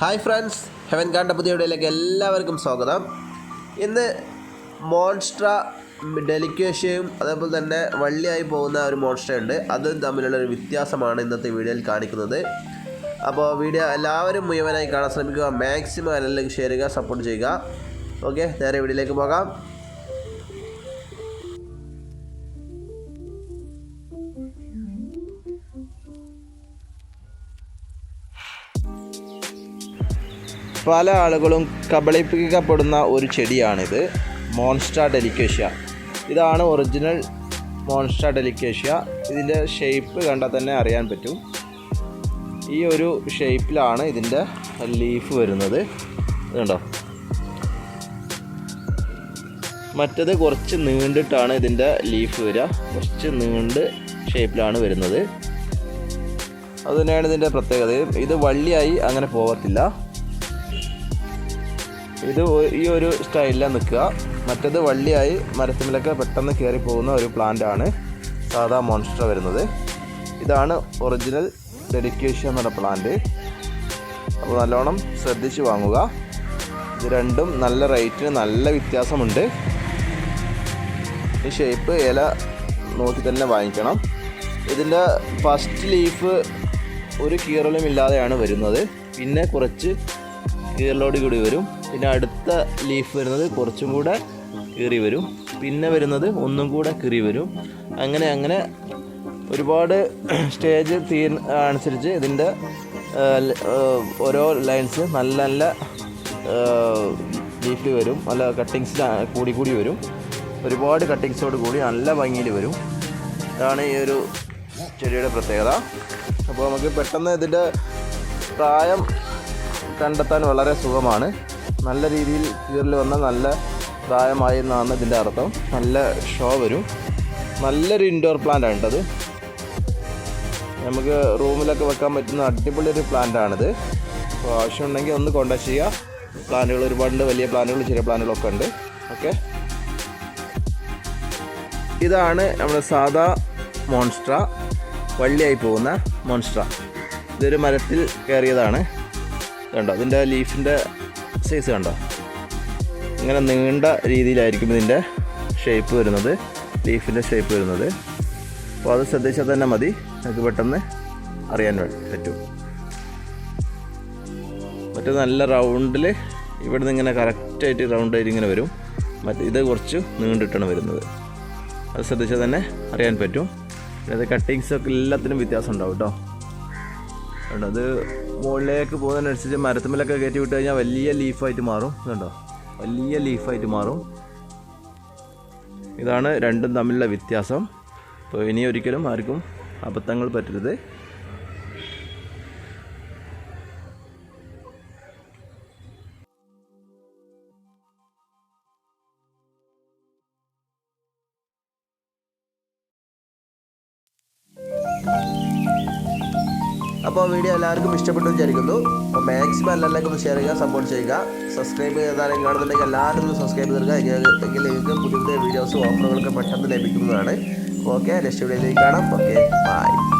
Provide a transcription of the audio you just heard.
Hi friends heaven കാണ്ട പുതിയ എല്ലാവർക്കും സ്വാഗതം. ഇന്ന് മോൺസ്ട്ര ഡെലിക്കേഷ്യയും അതേപോലെ തന്നെ വള്ളിയായി പോകുന്ന ഒരു മോൺസ്ട്ര ഉണ്ട്. അതും തമ്മിലുള്ള ഒരു വ്യത്യാസമാണ് ഇന്നത്തെ വീഡിയോയിൽ കാണിക്കുന്നത്. അപ്പോൾ വീഡിയോ എല്ലാവരും മുഴുവനായി കാണാൻ ശ്രമിക്കുക. മാക്സിമം എല്ലാവരും ഷെയർ ചെയ്യുക സപ്പോർട്ട് ചെയ്യുക. ഓക്കെ നേരെ വീഡിയോയിലേക്ക് പോകാം. പല ആളുകളും കബളിപ്പിക്കപ്പെടുന്ന ഒരു ചെടിയാണിത്. മോൺസ്ട്ര ഡെലിക്കേഷ്യ ഇതാണ് ഒറിജിനൽ മോൺസ്ട്ര ഡെലിക്കേഷ്യ ഇതിന്റെ ഷേപ്പ് കണ്ടാൽ തന്നെ അറിയാൻ പറ്റും. ഈ ഒരു ഷേപ്പിലാണ് ഇതിന്റെ ലീഫ് വരുന്നത്. ഇതുണ്ടോ? മറ്റത് കുറച്ച് നീണ്ടിട്ടാണ് ഇതിന്റെ ലീഫ് വരിക. കുറച്ച് നീണ്ട് ഷേപ്പിലാണ് വരുന്നത്. അതുതന്നെയാണ് ഇതിന്റെ പ്രത്യേകത ഇത് വള്ളിയായി അങ്ങനെ പോകത്തില്ല ഇത് ഈ ഒരു സ്റ്റൈലിലാണ് നിൽക്കുക. മറ്റത് വള്ളിയായി മരത്തിലൊക്കെ പെട്ടെന്ന് കയറി പോകുന്ന ഒരു പ്ലാന്റ് ആണ്. സാധാ മോൺസ്റ്റർ വരുന്നത്. ഇതാണ് ഒറിജിനൽ ഡെഡിക്കേഷൻ എന്നുള്ള പ്ലാന്റ് അപ്പോൾ നല്ലോണം ശ്രദ്ധിച്ച് വാങ്ങുക. ഇത് രണ്ടും നല്ല റേറ്റിന് നല്ല വ്യത്യാസമുണ്ട്. ഈ ഷേപ്പ് ഇല നോക്കി തന്നെ വാങ്ങിക്കണം. ഇതിന്റെ ഫസ്റ്റ് ലീഫ് ഒരു കീറലും ഇല്ലാതെയാണ് വരുന്നത്. പിന്നെ കുറച്ച് കീറലോട് കൂടി വരും. പിന്നെ അടുത്ത ലീഫ് വരുന്നത് കുറച്ചും കൂടെ കീറി വരും. പിന്നെ വരുന്നത് ഒന്നും കൂടെ കീറി വരും. അങ്ങനെ അങ്ങനെ ഒരുപാട് സ്റ്റേജ് തീ അനുസരിച്ച് ഇതിന്റെ ഓരോ ലൈൻസ് നല്ല നല്ല ലീഫിൽ വരും. നല്ല കട്ടിങ്സ് കൂടി കൂടി വരും. ഒരുപാട് കട്ടിങ്സോട് കൂടി നല്ല ഭംഗിയിൽ വരും. ഇതാണ് ഈ ഒരു ചെടിയുടെ പ്രത്യേകത. അപ്പോൾ നമുക്ക് പെട്ടെന്ന് ഇതിന്റെ പ്രായം കണ്ടെത്താൻ വളരെ സുഖമാണ്. നല്ല രീതിയിൽ കീറിൽ വന്നാൽ നല്ല പ്രായമായി എന്നാണ് ഇതിന്റെ അർത്ഥം. നല്ല ഷോ വരും. നല്ലൊരു ഇൻഡോർ പ്ലാന്റ് ആണ് അത് നമുക്ക് റൂമിലൊക്കെ വെക്കാൻ പറ്റുന്ന അടിപൊളി ഒരു പ്ലാന്റ് ആണിത്. അപ്പോൾ ആവശ്യമുണ്ടെങ്കിൽ ഒന്ന് കോൺടാക്ട് ചെയ്യുക പ്ലാന്റുകൾ ഒരുപാടുണ്ട് വലിയ പ്ലാന്റുകൾ ചെറിയ പ്ലാന്റുകളൊക്കെ ഉണ്ട്. ഓക്കെ ഇതാണ് നമ്മുടെ സാധാ മോൺസ്ട്ര. വള്ളിയായി പോകുന്ന മോൺസ്ട്ര. ഇതൊരു മരത്തിൽ കയറിയതാണ്. കണ്ടോ? അതിന്റെ ലീഫിന്റെ സൈസ് കണ്ടോ? ഇങ്ങനെ നീണ്ട രീതിയിലായിരിക്കും ഇതിന്റെ ഷേപ്പ് വരുന്നത് ലീഫിന്റെ ഷേപ്പ് വരുന്നത്. അപ്പോൾ അത് ശ്രദ്ധിച്ചാൽ തന്നെ മതി. നമുക്ക് പെട്ടെന്ന് അറിയാൻ പറ്റും. മറ്റേ നല്ല റൗണ്ടിൽ ഇവിടെ നിന്ന് ഇങ്ങനെ കറക്റ്റായിട്ട് റൗണ്ടായിട്ട് ഇങ്ങനെ വരും. മറ്റേ ഇത് കുറച്ച് നീണ്ടിട്ടാണ് വരുന്നത്. അത് ശ്രദ്ധിച്ചാൽ തന്നെ അറിയാൻ പറ്റും. പിന്നെ അത് കട്ടിങ്സ് ഒക്കെ എല്ലാത്തിനും വ്യത്യാസം ഉണ്ടാവും കേട്ടോ. കണ്ടോ അത് മുകളിലേക്ക് പോകുന്നതിനനുസരിച്ച് മരത്തുമ്മലൊക്കെ കയറ്റി വിട്ട് കഴിഞ്ഞാൽ വലിയ ലീഫായിട്ട് മാറും. കണ്ടോ വലിയ ലീഫായിട്ട് മാറും. ഇതാണ് രണ്ടും തമ്മിലുള്ള വ്യത്യാസം. അപ്പോൾ ഇനി ഒരിക്കലും ആർക്കും അബദ്ധങ്ങൾ പറ്റരുത്. അപ്പോൾ വീഡിയോ എല്ലാവർക്കും ഇഷ്ടപ്പെട്ടു വിചാരിക്കുന്നു. അപ്പോൾ മാക്സിമം എല്ലാവർക്കും ഷെയർ ചെയ്യുക സപ്പോർട്ട് ചെയ്യുക സബ്സ്ക്രൈബ് ചെയ്താലും കാണുന്നുണ്ടെങ്കിൽ എല്ലാവരും ഒന്ന് സബ്സ്ക്രൈബ് ചെയ്യുക എങ്കിൽ നിങ്ങൾക്ക് പുതിയ പുതിയ വീഡിയോസും ഓഫറുകളൊക്കെ പെട്ടെന്ന് ലഭിക്കുന്നതാണ്. ഓക്കെ നെക്സ്റ്റ് വീഡിയോയിലേക്ക് കാണാം. Okay bye